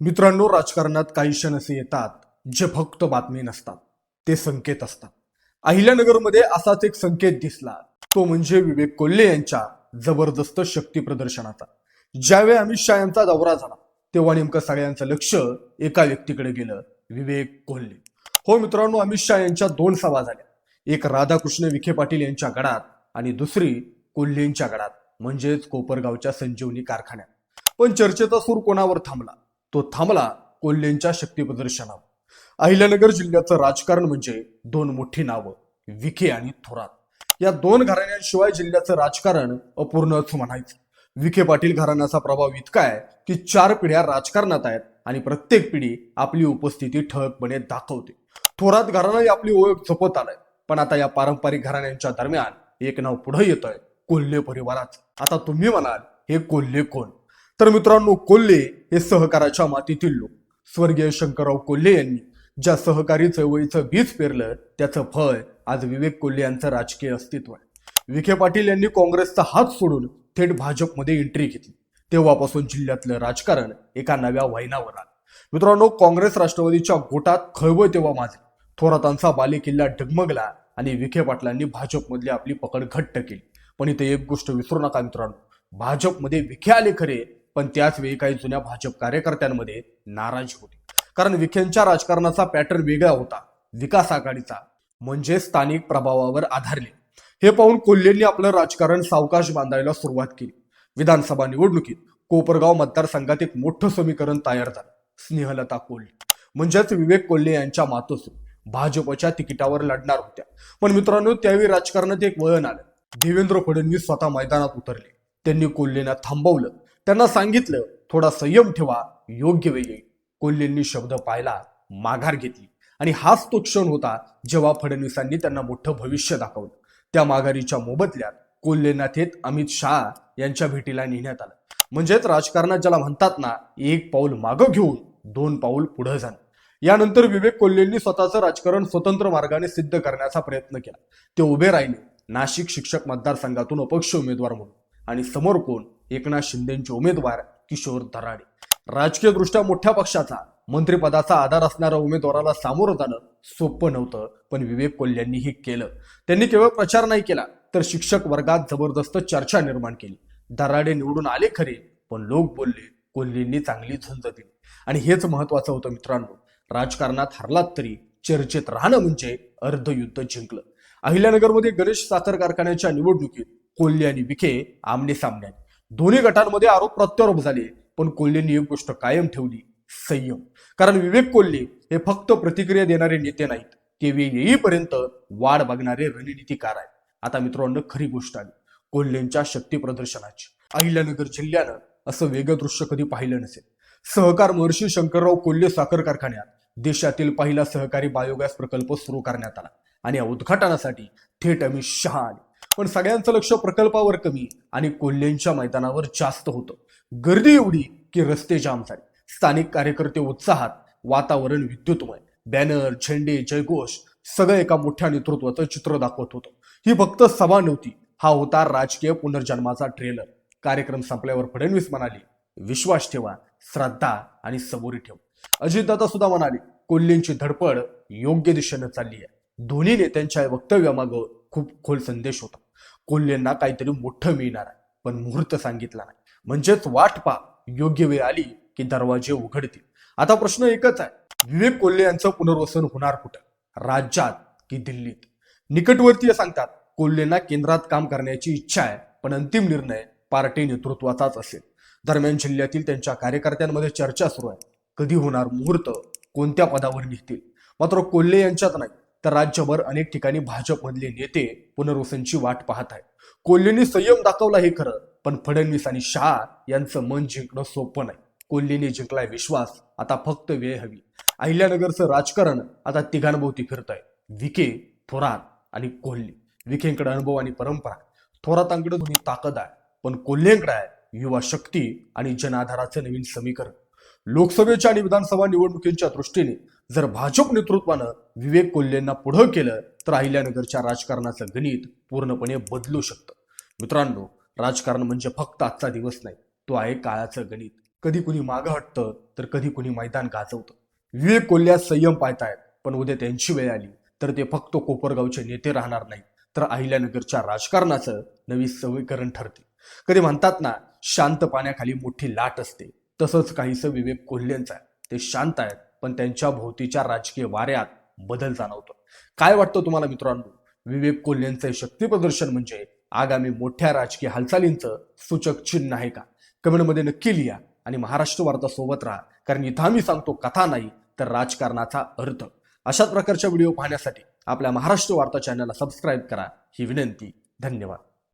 मित्रांनो राजकारणात काही क्षण असे येतात जे फक्त बातमी नसतात ते संकेत असतात. अहिल्यानगरमध्ये असाच एक संकेत दिसला. तो म्हणजे विवेक कोल्हे यांच्या जबरदस्त शक्ती प्रदर्शनाचा. ज्यावेळी अमित शहा यांचा दौरा झाला तेव्हा नेमकं सगळ्यांचं लक्ष एका व्यक्तीकडे गेलं विवेक कोल्हे. हो मित्रांनो अमित शहा यांच्या दोन सभा झाल्या. एक राधाकृष्ण विखे पाटील यांच्या गडात आणि दुसरी कोल्हेंच्या गडात म्हणजेच कोपरगावच्या संजीवनी कारखान्यात. पण चर्चेचा सूर कोणावर थांबला? तो थांबला कोल्हेंच्या शक्तीप्रदर्शनात अहिल्यानगर जिल्ह्याचं राजकारण म्हणजे दोन मोठी नावं विखे आणि थोरात. या दोन घराण्यांशिवाय जिल्ह्याचं राजकारण अपूर्णच म्हणायचं. विखे पाटील घराण्याचा प्रभाव इतका आहे की चार पिढ्या राजकारणात आहेत आणि प्रत्येक पिढी आपली उपस्थिती ठळकपणे दाखवते. थोरात घराणं आपली ओळख जपत आलाय पण आता या पारंपरिक घराण्यांच्या दरम्यान एक नाव पुढे येतंय कोल्हे परिवारात आता तुम्ही म्हणाल हे कोल्हे कोण? तर मित्रांनो कोल्हे हे सहकाराच्या मातीतील लोक. स्वर्गीय शंकरराव कोल्हे यांनी ज्या सहकारी चळवळीचं बीज पेरलं त्याचं फळ आज विवेक कोल्हे यांचं राजकीय अस्तित्व आहे. विखे पाटील यांनी काँग्रेसचा हात सोडून थेट भाजपमध्ये एंट्री घेतली. तेव्हापासून जिल्ह्यातलं राजकारण एका नव्या वैनावर आलं. मित्रांनो काँग्रेस राष्ट्रवादीच्या गोटात खळबळ तेव्हा माजली. थोरातांचा बालेकिल्ला डगमगला आणि विखे पाटलांनी भाजपमधली आपली पकड घट्ट केली. पण इथे एक गोष्ट विसरू नका मित्रांनो. भाजपमध्ये विखे आले खरे पण त्याच वेळी काही जुन्या भाजप कार्यकर्त्यांमध्ये नाराजी होती. कारण विखेंच्या राजकारणाचा पॅटर्न वेगळा होता. विकास आघाडीचा म्हणजे स्थानिक प्रभावावर आधारले. हे पाहून कोल्हेंनी आपलं राजकारण सावकाश बांधायला सुरुवात केली. विधानसभा निवडणुकीत कोपरगाव मतदारसंघात एक मोठं समीकरण तयार झालं. स्नेहलता कोल्हे. म्हणजेच विवेक कोल्हे यांच्या मातोसून भाजपच्या तिकिटावर लढणार होत्या. पण मित्रांनो त्यावेळी राजकारणात एक वळण आलं. देवेंद्र फडणवीस स्वतः मैदानात उतरले. त्यांनी कोल्हेंना थांबवलं. त्यांना सांगितलं थोडा संयम ठेवा योग्य वेळ. येईल कोल्हेंनी शब्द पाहिला माघार घेतली. आणि हाच तो क्षण होता जेव्हा फडणवीसांनी त्यांना मोठं भविष्य दाखवलं. त्या माघारीच्या मोबदल्यात कोल्हेंना थेट अमित शहा यांच्या भेटीला नेण्यात आलं. म्हणजेच राजकारणात ज्याला म्हणतात ना एक पाऊल मागं घेऊन दोन पाऊल पुढे जाणं. यानंतर विवेक कोल्हेंनी स्वतःचं राजकारण स्वतंत्र मार्गाने सिद्ध करण्याचा प्रयत्न केला. ते उभे राहिले नाशिक शिक्षक मतदारसंघातून अपक्ष उमेदवार म्हणून. आणि समोर कोण? एकनाथ शिंदेचे उमेदवार किशोर दराडे. राजकीय दृष्ट्या मोठ्या पक्षाचा मंत्रिपदाचा आधार असणाऱ्या उमेदवाराला सामोरं जाणं सोपं नव्हतं पण विवेक कोल्ह्यांनी हे केलं. त्यांनी केवळ प्रचार नाही केला तर शिक्षक वर्गात जबरदस्त चर्चा निर्माण केली. दराडे निवडून आले खरे पण लोक बोलले कोल्हेंनी चांगली झुंज दिली. आणि हेच महत्वाचं होतं मित्रांनो राजकारणात हरलात तरी चर्चेत राहणं म्हणजे अर्धयुद्ध जिंकलं. अहिल्यानगरमध्ये गणेश साखर कारखान्याच्या निवडणुकीत कोल्हे आणि विखे आमने सामने दोन्ही गटांमध्ये आरोप प्रत्यारोप झाले. पण कोल्हेंनी एक गोष्ट कायम ठेवली. संयम. कारण विवेक कोल्हे हे फक्त प्रतिक्रिया देणारे नेते नाहीत. ते वेळ येईपर्यंत वाढ बघणारे रणनीतीकार आहेत. आता मित्रांनो खरी गोष्ट आली. कोल्हेंच्या शक्ती प्रदर्शनाची. अहिल्यानगर जिल्ह्यानं असं वेगळं दृश्य कधी पाहिलं नसेल. सहकार महर्षी शंकरराव कोल्हे साखर कारखान्यात देशातील पहिला सहकारी बायोगॅस प्रकल्प सुरू करण्यात आला. आणि या उद्घाटनासाठी थेट अमित शहा आले पण सगळ्यांचं लक्ष प्रकल्पावर कमी आणि कोल्हेंच्या मैदानावर जास्त होतं. गर्दी एवढी की रस्ते जाम झाले. स्थानिक कार्यकर्ते उत्साहात वातावरण विद्युतमय. बॅनर झेंडे जयघोष सगळं एका मोठ्या नेतृत्वाचं चित्र दाखवत होतं. ही फक्त सभा नव्हती हा होता राजकीय पुनर्जन्माचा ट्रेलर कार्यक्रम संपल्यावर फडणवीस म्हणाले विश्वास ठेवा श्रद्धा आणि समोरी ठेवा. अजितदादा सुद्धा म्हणाले कोल्हेंची धडपड योग्य दिशेनं चालली आहे दोन्ही नेत्यांच्या वक्तव्यामागं खूप खोल संदेश होता. कोल्हेंना काहीतरी मोठं मिळणार आहे पण मुहूर्त सांगितला नाही. म्हणजेच वाट पा योग्य वेळ आली की दरवाजे उघडतील. आता प्रश्न एकच आहे विवेक कोल्हे यांचं पुनर्वसन होणार कुठं? राज्यात की दिल्लीत? निकटवर्तीय सांगतात कोल्हेंना केंद्रात काम करण्याची इच्छा आहे पण अंतिम निर्णय पार्टी नेतृत्वाचाच असेल. दरम्यान जिल्ह्यातील त्यांच्या कार्यकर्त्यांमध्ये चर्चा सुरू आहे. कधी होणार मुहूर्त कोणत्या पदावर निघतील? मात्र कोल्हे यांच्यात नाही. तर राज्यभर अनेक ठिकाणी भाजपमधले नेते पुनर्वसनची वाट पाहत आहेत. कोल्हेंनी संयम दाखवला हे खरं पण फडणवीस आणि शहा यांचं मन जिंकणं सोपं नाही. कोल्हेने जिंकलाय विश्वास आता फक्त वेळ हवी. अहिल्यानगरचं राजकारण आता तिघांभोवती फिरत आहे विखे थोरात आणि कोल्हे. विखेंकडे अनुभव आणि परंपरा. थोरातांकडे दोन्ही ताकद आहे पण कोल्हेंकडे आहे युवा शक्ती आणि जनाधाराचं नवीन समीकरण. लोकसभेच्या आणि विधानसभा निवडणुकींच्या दृष्टीने जर भाजप नेतृत्वानं विवेक कोल्हेंना पुढं केलं तर अहिल्यानगरच्या राजकारणाचं गणित पूर्णपणे बदलू शकतं. मित्रांनो राजकारण म्हणजे फक्त आजचा दिवस नाही तो आहे काळाचं गणित. कधी कुणी मागं हटतं तर कधी कुणी मैदान गाजवतं. विवेक कोल्ह्या संयम पाहतायत पण उद्या त्यांची वेळ आली तर ते फक्त कोपरगावचे नेते राहणार नाही तर अहिल्यानगरच्या राजकारणाचं नवी समीकरण ठरते कधी म्हणतात ना शांत पाण्याखाली मोठी लाट असते तसंच काहीसं विवेक कोल्ह्यांचा आहे. ते शांत आहेत पण त्यांच्या भोवतीच्या राजकीय वाऱ्यात बदल जाणवतो. काय वाटतं तुम्हाला मित्रांनो? विवेक कोल्ह्यांचे यांचं प्रदर्शन म्हणजे आगामी मोठ्या राजकीय हालचालींचं सूचक चिन्ह आहे का? कमेंटमध्ये नक्की लिहा आणि महाराष्ट्र वार्ता सोबत राहा कारण इथं आम्ही सांगतो कथा नाही तर राजकारणाचा अर्थ. अशाच प्रकारच्या व्हिडिओ पाहण्यासाठी आपल्या महाराष्ट्र वार्ता चॅनलला सबस्क्राईब करा. ही विनंती. धन्यवाद.